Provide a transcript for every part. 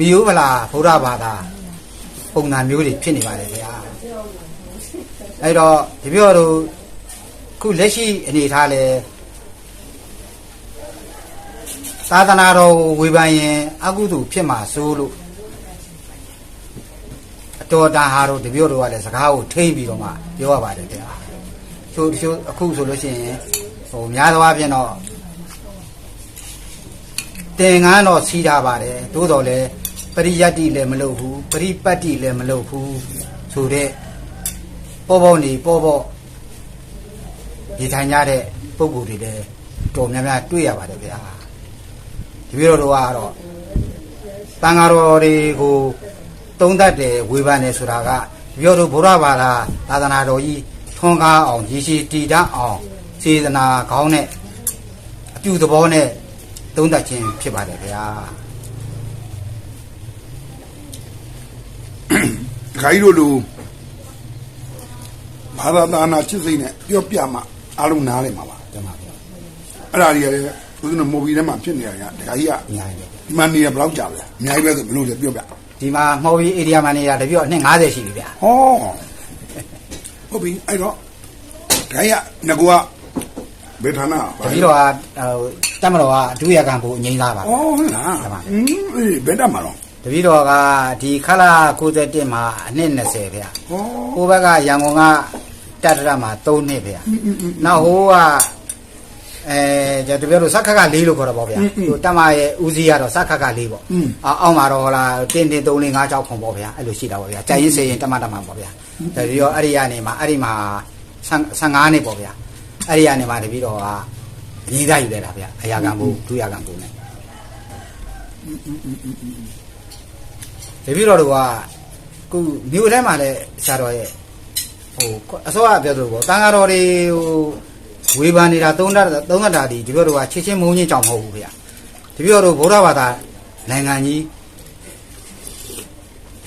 မီယိုဗလာဗုဒ္ဓဘာသာပုံစံမျိုးတွေဖြစ်နေပါတယ်ဗျာအဲ့တော့ဒီပြောတို့ခုလက်ရှိအနေထားလဲသာသနာတော်ကိုဝေဖန်ရင်အကုသိုလ်ဖြစ်မှာစိုးလို့အတော်တန်ဟာတို့တပြောတို့ကလည်းစကားကိုထိမ့်ပြီးတော့မှပြောရပါတယ်ဗျာချို့ချို့အခုဆိုလို့ရှိရင်ဟိုများသောအားဖြင့်တော့တင်ငန်းတော့စီးတာပါတယ်သို့တော်လည်း ပရိယတ်တိလည်းမလုပ်ဘူးပရိပတ်တိလည်းမလုပ်ဘူးဆိုတဲ့ပေါ်ပေါ်နေပေါ်ပေါ်ဒီထိုင်ကြတဲ့ပုံကိုယ်တွေလည်းတော်များများတွေ့ရပါတယ်ဗျာဒီပြီးတော့တို့ကတော့တန်ဃာတော်တွေကိုသုံးတတ်တယ်ဝေဖန်တယ်ဆိုတာကဒီပြောတို့ဘုရားဘာသာသာသနာတော်ကြီးထွန်းကားအောင်ရည်ရှိတည်တတ်အောင်စေတနာကောင်းတဲ့အပြုသဘောနဲ့သုံးတတ်ခြင်းဖြစ်ပါတယ်ဗျာ ခါကြီးတို့လူဘာသာသာနာချစ်စိတ်နဲ့ပြောပြမှအားလုံးနားလည်မှာပါကျမဗျာအဲ့ဒါတွေကလည်းဦးဇင်းတို့မိုဘီထဲမှာဖြစ်နေရတာတခါကြီးကအများကြီးပဲဒီမှာနေရဘယ်လောက်ကြာလဲအများကြီးပဲဆိုဘယ်လိုလဲပြောပြဒီမှာမှော်ပြီးဧရိယာမှာနေတာတပြည့်တော့နှစ်50ရှိပြီဗျာဟောဟုတ်ပြီအဲ့တော့တခါကြီးကငကူကဘယ်ဌာနတပည့်တော်ကဟိုတက်မတော်ကအဒုရကံဘူအငိမ့်သားပါဩဟုတ်လားဟုတ်ပါอืมအေးဘယ်တက်မှာတော့ တပည့်တော်ကဒီခလာ61မှာအနှစ်20ဗျာဟောဟိုဘက်ကရန်ကုန်ကတတရမှာ3နှစ်ဗျာနောက်ဟိုကအဲကျတပည့်တော်စက္ခက4လို့ခေါ်တော့ဗောဗျာဟိုတက်မရဲ့ဦးစီးကတော့စက္ခက4ပေါ့အောက်အောက်မှာတော့ဟလာတင်းတင်း3 4 5 6ခွန်ဗောဗျာအဲ့လိုရှိတာဗောဗျာကြိုင်ရင်စေရင်တက်မတက်မဗောဗျာတပည့်တော်အဲ့ဒီကနေမှာအဲ့ဒီမှာ15နှစ်ဗောဗျာအဲ့ဒီကနေမှာတပည့်တော်ကအကြီးသားယူလိုက်တာဗျာအရာကံဘူဒုရကံဘူနဲ့ တပည့်တော်တို့ကခုမြို့ထဲမှာလည်းဆရာတော်ရဲ့ဟိုအစောကပြောသလိုပေါ့တန်ဃာတော်တွေဟိုဝေဖန်နေတာသုံးတာသုံးတာဒီတပည့်တော်ကချစ်ချင်းမုန်းချင်းကြောင့်မဟုတ်ဘူးဗျာတပည့်တော်တို့ဗုဒ္ဓဘာသာနိုင်ငံကြီး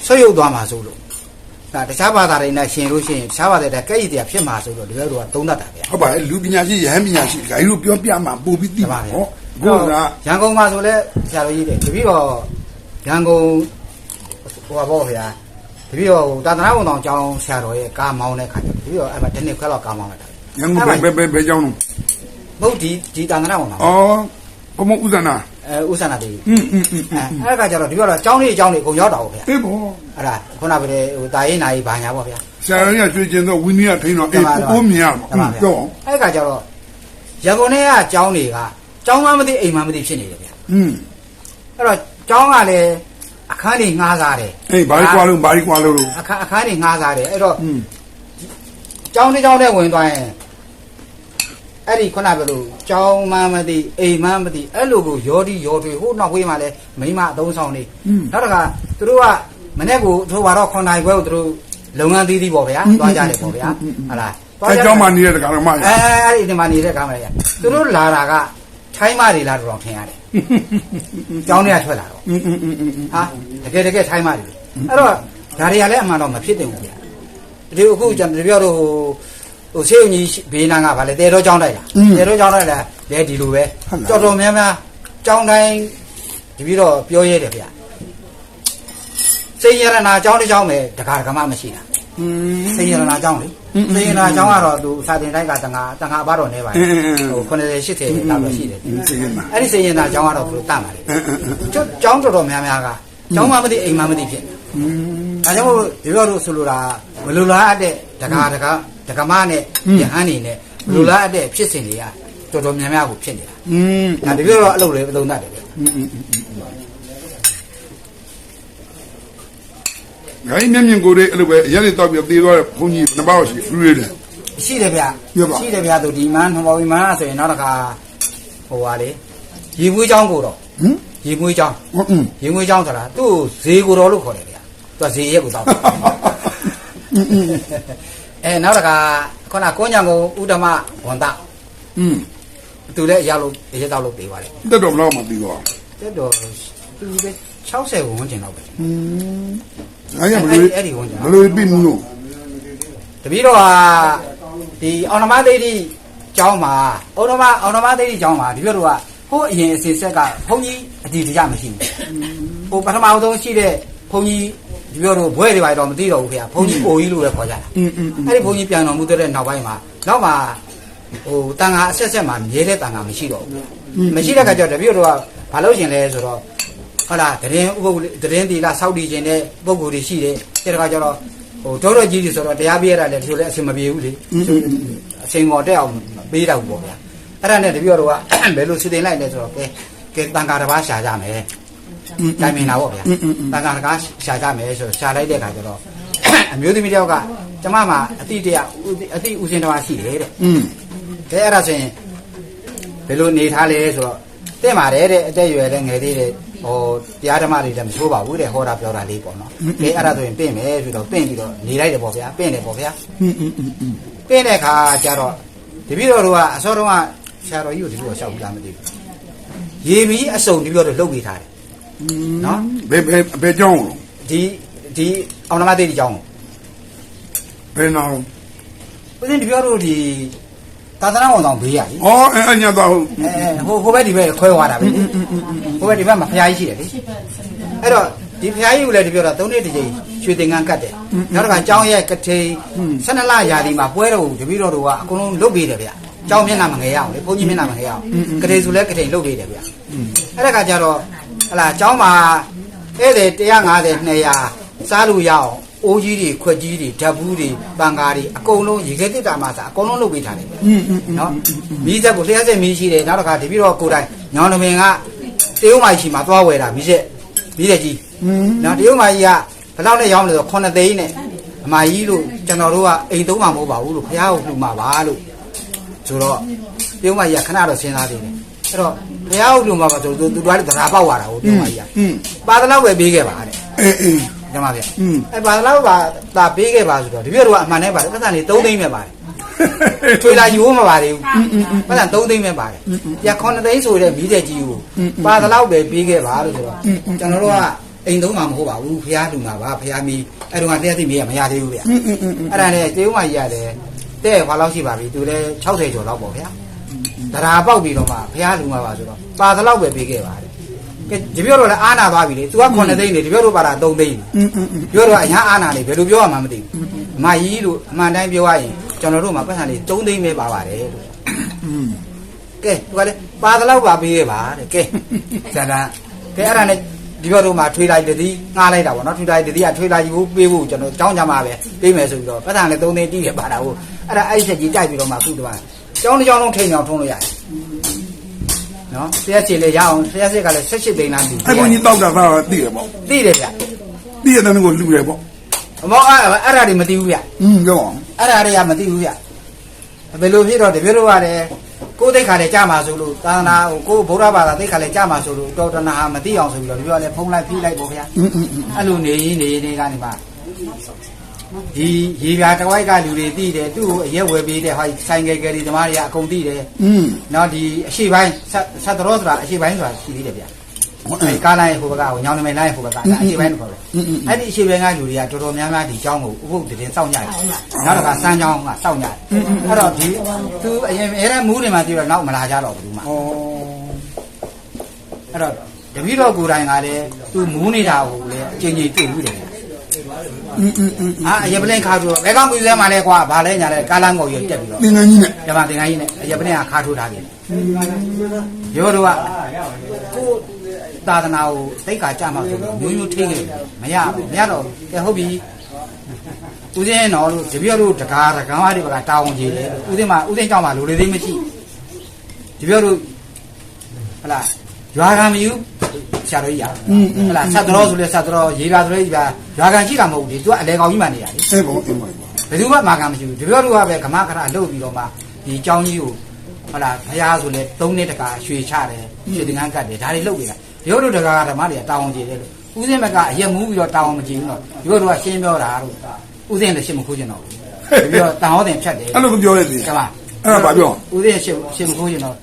ဆွတ်ယုတ်သွားမှာဆိုလို့ဒါတခြားဘာသာတွေနဲ့ရှင်လို့ရှိရင်တခြားဘာသာတွေကဲ့ရည်တရားဖြစ်မှာဆိုလို့တပည့်တော်ကသုံးတတ်တာဗျာဟုတ်ပါလေလူပညာရှိရဟန်းပညာရှိခါကြီးတို့ပြောပြမှပို့ပြီးသိတပါပါဗျာဟောကိုကရန်ကုန်မှာဆိုလဲဆရာတော်ကြီးတယ်တပည့်တော်ရန်ကုန် ဟိုပါပေါ့ဗျာတပည့်တော်ဟိုတာသနာဝန်တော်ကျောင်းဆရာတော်ရဲ့ကားမောင်းတဲ့ခါကျတပည့်တော်အဲ့မှာတစ်နှစ်ခွဲလောက်ကားမောင်းလိုက်တာ ရန်ကုန်ဘယ်ဘယ်ဘယ်ကြောင်းလုံး မဟုတ်ဒီဒီတာသနာဝန်တော် ဩဘုံမဥဇနာ အဲဥစ္စာနာတေး อืมอืมอืม အဲအဲ့ဒါကကျတော့တပည့်တော်ကျောင်းလေးကျောင်းလေးအကုန်ရောက်တာပေါ့ဗျာ အေးဘော အဲ့ဒါခုနကပဲဟိုတာရေးနာရေးဘာညာပေါ့ဗျာ ဆရာရင်းကကျွေးကျင်တော့ဝင်းကြီးကထိန်းတော့အေးကိုကိုမြင်ရမှာ တပါဗျာ ပြော အဲ့ဒါကကျတော့ရန်ကုန်ထဲကကျောင်းတွေကကျောင်းမမသိအိမ်မမသိဖြစ်နေတယ်ဗျာ อืม အဲ့တော့ကျောင်းကလည်း အခန်းတွေငှားစားတယ်အေးဘာလို့ကွာလို့ဘာလို့ကွာလို့အခန်းအခန်းတွေငှားစားတယ်အဲ့တော့อืมကျောင်းတစ်ကျောင်းနဲ့ဝင်သွားရင်အဲ့ဒီခုနကပြောလို့ကျောင်းမမသိအိမ်မမသိအဲ့လိုကိုရောဒီရောတွေဟိုနောက်ဝေးမှာလဲမိမအသုံးဆောင်နေနောက်တခါသူတို့ကမနေ့ကသူတို့ကတော့ခွန်နိုင်ခွဲကိုသူတို့လုပ်ငန်းသီးသီးပေါ့ဗျာသွားကြတယ်ပေါ့ဗျာဟုတ်လားအဲကြောင်းမှနေတဲ့ကောင်မရအဲအဲ့ဒီဒီမှာနေတဲ့ကားမလေးသူတို့လာတာက ထိုင်းမတွေလားတော့ထင်ရတယ်။ကြောင်းတွေကထွက်လာတော့ဟာတကယ်တကယ်ထိုင်းမတွေအဲ့တော့ဒါတွေကလည်းအမှန်တော့မဖြစ်တင်ဘူးဗျာ။ဒီအခုကျွန်တော်ပြောတော့ဟိုဟိုဆေးုံကြီးဘေးနားကဗာလေတဲတော့ကြောင်းတိုက်တာ။တဲတော့ကြောင်းတိုက်တာလဲဒီလိုပဲ။တော်တော်များများကြောင်းတိုင်းတပြီးတော့ပြောရဲတယ်ဗျာ။စိတ်ရဏာကြောင်းတစ်ကြောင်းပဲတကားကမှမရှိတာ။စိတ်ရဏာကြောင်းလေ။ စိတ်ရဏနာကျောင်းကတော့သူစာတင်တိုင်းကတငါတငါအဘတော်နေပါ အင်းအင်းအင်း ဟို90 80လောက်တော့ရှိတယ် စိတ်ရနာ အဲ့ဒီစိတ်ရဏနာကျောင်းကတော့သူတတ်ပါလေ အင်းအင်းအင်း ကျကျောင်းတော်တော်များများကကျောင်းမမသိအိမ်မမသိဖြစ်နေ อืม ဒါကြောင့်မို့ဒီလိုတို့ဆိုလိုတာမလိုလားအပ်တဲ့တကားတကားတက္ကမနဲ့ယဟန်နေနဲ့မလိုလားအပ်တဲ့ဖြစ်စဉ်တွေကတော်တော်များများကိုဖြစ်နေတာ อืม ဒါဒီလိုတော့အလုပ်လေးသုံးတတ်တယ်ဗျ อืม อืมอืมဂိုင်းမျက်မြင်ကိုယ်လေးအဲ့လိုပဲရက်လေးတောက်ပြီးသေးသွားတဲ့ဘုန်းကြီးနှစ်ပါးရှိလူတွေတယ် ရှိတယ်ဗျ ပြောပါ ရှိတယ်ဗျသူဒီမန်းဟောဒီမန်းဆိုရင်နောက်တစ်ခါဟိုပါလေရေမွေးချောင်းကိုတော့ ဟမ် ရေမွေးချောင်း ဟုတ်อืม ရေမွေးချောင်းဆိုတာသူ့ကိုဈေးကိုတော်လို့ခေါ်တယ်ဗျသူကဈေးရက်ကိုတောက်တယ် အဲနောက်တစ်ခါခုနကွန်းညံကိုဥဒ္ဓမဝန်တ อืม သူလည်းအရောက်လို့အရက်တော့လို့ပေးပါတယ် တက်တော့ဘယ်လောက်မှပြီးတော့ တက်တော့သူပဲ60ဝန်းကျင်လောက်ပဲ อืม အဲ့ရမလို့အဲ့ဒီဝန်ကြာမလို့ပြီးမှုလို့တပည့်တော်ဟာဒီအောင်နမသိတိကျောင်းမှာအောင်နမအောင်နမသိတိကျောင်းမှာဒီလိုတော့ဟိုအရင်အစီဆက်ကဘုန်းကြီးအတီတကြမရှိဘူးဟိုပထမဆုံးရှိတဲ့ဘုန်းကြီးဒီလိုတော့ဘွဲတွေပါတော့မသိတော့ဘူးခင်ဗျာဘုန်းကြီးအိုကြီးလို့ပဲခေါ်ကြတာအဲ့ဒီဘုန်းကြီးပြန်တော်မူတဲ့နောက်ပိုင်းမှာနောက်မှာဟိုတန်ခါအဆက်ဆက်မှာမြဲတဲ့တန်ခါမရှိတော့ဘူးမရှိတဲ့ခါကျတော့တပည့်တော်ကဘာလို့ရှင်လဲဆိုတော့ ဟုတ်လားတရင်ဥပုပ်တရင်တီလာစောက်တည်ခြင်းတဲ့ပုံကိုယ်တွေရှိတယ်တဲ့တခါကျတော့ဟိုတော်တော်ကြီးကြီးဆိုတော့တရားပြရတာလည်းဒီလိုလည်းအဆင်မပြေဘူးလေအချိန်ပေါ်တက်အောင်ပေးတော့ပေါ့ဗျာအဲ့ဒါနဲ့တပြည့်တော်ကဘယ်လိုစီတင်လိုက်လဲဆိုတော့ကဲကဲတန်ခါတစ်ပါးရှာကြမယ်တိုင်ပင်လာပေါ့ဗျာတန်ခါတစ်ပါးရှာကြမယ်ဆိုတော့ရှာလိုက်တဲ့ခါကျတော့အမျိုးသမီးတယောက်ကကျမမှာအတိတရားအတိဥစဉ်တစ်ပါးရှိတယ်တဲ့ကဲအဲ့ဒါဆိုရင်ဘယ်လိုနေထားလဲဆိုတော့တဲ့ပါတယ်တဲ့အသက်ရွယ်လည်းငယ်သေးတယ် ဟိုတရားဓမ္မတွေလည်းမချိုးပါဘူးတဲ့ဟောတာပြောတာလေးပေါ့နော်ကဲအဲ့ဒါဆိုရင်ပင့်မယ်ဆိုတော့ပင့်ပြီးတော့နေလိုက်တယ်ပေါ့ဗျာပင့်တယ်ပေါ့ဗျာပင့်တဲ့အခါကျတော့တပည့်တော်တို့ကအစောတုန်းကဆရာတော်ကြီးကိုဒီလိုရှောက်ပြလားမသိဘူးရေမီအစုံတပည့်တော်တို့လှုပ်ပေးထားတယ်နော်ဘယ်ဘယ်ဘယ်ကြောင်းဒီဒီအောင်နမသေးဒီကြောင်းဘယ်နော်ဦးဇင်းတပည့်တော်တို့ဒီ သာသနာဝန်ဆောင်ဘေးရလीဩအဲ့အညာတော့ဟုတ်အဲဟိုဟိုဘက်ဒီဘက်ခွဲသွားတာပဲလေဟိုဘက်ဒီဘက်မှာဖျားကြီးရှိတယ်လေအဲ့တော့ဒီဖျားကြီးကိုလည်းတပြောတာ၃နှစ်တစ်ချိန်ရွှေသင်္ကန်းကတ်တယ်နောက်တစ်ခါကျောင်းရဲ့ကထိန်12လရာသီမှာပွဲတော်ကိုတပည့်တော်တို့ကအကုန်လုံးလုတ်ပေးတယ်ဗျကျောင်းမျက်နှာမငယ်ရအောင်လေဘုန်းကြီးမျက်နှာမငယ်ရအောင်ကထိန်ဆိုလဲကထိန်လုတ်ပေးတယ်ဗျအဲ့ဒါကကြတော့ဟလာကျောင်းမှာဧည့်သည်150 200စားလို့ရအောင် အိုးကြီးတွေခွက်ကြီးတွေဓာတ်ဘူးတွေပန်ကားတွေအကုန်လုံးရေခဲတစ်တာမှစအကုန်လုံးလုပ်ပေးထားတယ်နော်မီးစက်ကိုလျှက်စက်မီးရှိတယ်နောက်တစ်ခါတပြီးတော့ကိုတိုင်ညောင်တမင်ကတေးဥမာကြီးမှာသွားဝယ်တာမီးစက်မီးစက်ကြီးနော်တေးဥမာကြီးကဘယ်လောက်နဲ့ရောင်းလဲဆို9သိန်းနဲ့အမကြီးလို့ကျွန်တော်တို့ကအိမ်သုံးမှာမဟုတ်ပါဘူးလို့ဖះကိုလှူမှာပါလို့ဆိုတော့တေးဥမာကြီးကခဏတော့စဉ်းစားသေးတယ်အဲ့တော့ဖះကိုလှူမှာပါဆိုတော့သူတို့ကလည်းသရာပေါက်သွားတာကိုတေးဥမာကြီးကပါတလောက်ပဲပေးခဲ့ပါတဲ့အေးအေး ကျမဗျာอืมအဲဘာသာလောက်ပါတာပေးခဲ့ပါဆိုတော့တပြည့်တော့အမှန်နဲ့ပါတယ်ပတ်စံလေး3သိန်းပဲပါတယ်ထွေလာယူမပါသေးဘူးပတ်စံ3သိန်းပဲပါတယ်ပြခွန်သိန်းဆိုတဲ့မီးတဲ့ကြီးကိုပါသလောက်ပဲပေးခဲ့ပါလို့ဆိုတော့ကျွန်တော်တို့ကအိမ်သုံးမှာမဟုတ်ပါဘူးဖះလူနာပါဖះမီးအဲ့တော့ကလျှက်သိမီးကမရသေးဘူးဗျာအဲ့ဒါနဲ့တေးဦးမကြီးရတယ်တဲ့ဘာလောက်ရှိပါပြီသူလည်း60ကျော်လောက်ပေါ့ဗျာတရာပေါက်ပြီးတော့မှဖះလူနာပါဆိုတော့ပါသလောက်ပဲပေးခဲ့ပါတယ် တပြောတော့လည်းအာနာသွားပြီလေသူက9သိန်းနေတပြောတော့ပါတာ3သိန်းပြောတော့အညာအာနာလေဘယ်လိုပြောရမှမသိဘူးအမကြီးတို့အမှန်တိုင်းပြောရရင်ကျွန်တော်တို့မှာပတ်စံလေး3သိန်းပဲပါပါတယ်လို့ကဲသူကလည်းပါတလောက်ပါပေးရပါတဲ့ကဲဇာတာကဲအဲ့ဒါနဲ့ဒီဘက်တို့မှာထွေးလိုက်တတိငှားလိုက်တာပေါ့နော်ထွေးလိုက်တတိကထွေးလိုက်ဘူးပေးဖို့ကျွန်တော်ကြောင်းကြမှာပဲပေးမယ်ဆိုပြီးတော့ပတ်စံလည်း3သိန်းတိရပါတာဟုတ်အဲ့ဒါအဲ့ဒီချက်ကြီးကြိုက်ပြီးတော့မှခုတပါးကြောင်းတစ်ကြောင်းလုံးထိန်အောင်ထုံးလို့ရတယ် နော်ဆရာချေလည်းရအောင်ဆရာစစ်ကလည်း78သိန်းလားသိအဲ့ကိုကြီးတောက်တာကတော့သိရပေါ့သိတယ်ဗျသိရတဲ့ကိုလူရပေါ့အမောအဲ့အဲ့ဒါတွေမသိဘူးဗျอืมပြောအောင်အဲ့ဒါတွေကမသိဘူးဗျဘယ်လိုဖြစ်တော့တပြည့်လို့ရတယ်ကိုယ်သိခါလည်းကြာမှာဆိုလို့သာသနာဟိုကိုယ်ဗုဒ္ဓဘာသာသိခါလည်းကြာမှာဆိုလို့တော်တနာဟာမသိအောင်ဆိုပြီးတော့ဒီလိုလည်းဖုံးလိုက်ဖိလိုက်ပေါ့ဗျာအဲ့လိုနေရင်းနေနေကနေပါ ဒီရေပြာတဝိုက်ကလူတွေသိတယ်သူ့ကိုအရက်ဝယ်ပေးတဲ့ဟာဆိုင်ကယ်ကယ်ဒီသမားတွေကအကုန်သိတယ် อืม နော်ဒီအရှိပိုင်းဆက်တရောဆိုတာအရှိပိုင်းဆိုတာရှိသေးတယ်ဗျာ ဟုတ် အဲ အဲ့ ကားလိုင်းဟိုဘက်ကဟိုညောင်းနမိတ်လိုင်းဟိုဘက်ကအဲ့အရှိပိုင်းလို့ခေါ်တယ် อืมอืม အဲ့ဒီအရှိပိုင်းကလူတွေကတော်တော်များများဒီเจ้าကိုဥပုပ်တင်စောင့်ကြတယ်နောက်တစ်ခါစမ်းเจ้าကစောင့်ကြတယ်အဲ့တော့ဒီသူအရင်အဲ့ဒါမူးတွေမှာပြီးတော့နောက်မလာကြတော့ဘူးမှ ဩ အဲ့တော့တပည့်တော်ကိုယ်တိုင်ကလည်းသူမူးနေတာကိုလည်းအချိန်ကြီးတွေ့ဘူးတယ် อืมอืมอืม အာအရပလင်ခါထိုးဘဲကောင်ပြည်စဲမှာလဲကွာဗာလဲညာလဲကားလမ်းကိုရတက်ပြီးတော့ သင်္ကန်းကြီးနဲ့ ဓမ္မသင်္ကန်းကြီးနဲ့အရပလင်ကခါထိုးထားတယ်ရောတို့ကကိုသာသနာကိုသိက္ခာကြမှာဆိုလို့မျိုးမျိုးထိခဲ့တယ်မရဘူးမရတော့ကဲဟုတ်ပြီဦးစင်းတော်လို့တပည့်တို့တကားတကားမတွေဘကတာဝန်ကြီးတယ်ဦးစင်းမှာဦးစင်းကြောင့်မှာလူတွေသိမရှိတပည့်တို့ဟလာရွာကမယူဆ ရာတော်ကြီးရဟုတ်လားဆက်တော်ဆိုလဲဆက်တော်ရေပါဆိုလဲဒီပါရွာကန်ရှိတာမဟုတ်ဘူးလေသူကအလေကောင်ကြီးမှနေတာလေအေးပေါ့အေးပေါ့ဘယ်သူမှမာကန်မရှိဘူးဒီပြောလို့ကပဲခမခရလှုပ်ပြီးတော့မှဒီအကြောင်းကြီးကိုဟုတ်လားဖရားဆိုလဲသုံးနှစ်တကာရွှေချတယ်ရွှေတင်ကန်းကတ်တယ်ဒါတွေလှုပ်နေတာပြောလို့တကာဓမ္မတွေကတာဝန်ကျေတယ်လို့ဦးစင်းဘက်ကအရက်မူးပြီးတော့တာဝန်မကျေဘူးတော့ပြောလို့ကရှင်းပြောတာလို့ဦးစင်းလည်းရှင်းမခိုးကျင်တော့ဘူးပြီးတော့တာဝန်တင်ဖြတ်တယ်အဲ့လိုမပြောရသေးဘူးဟုတ်လားအဲ့ဒါဘာပြောဦးစင်းရှင်းရှင်းမခိုးကျင်တော့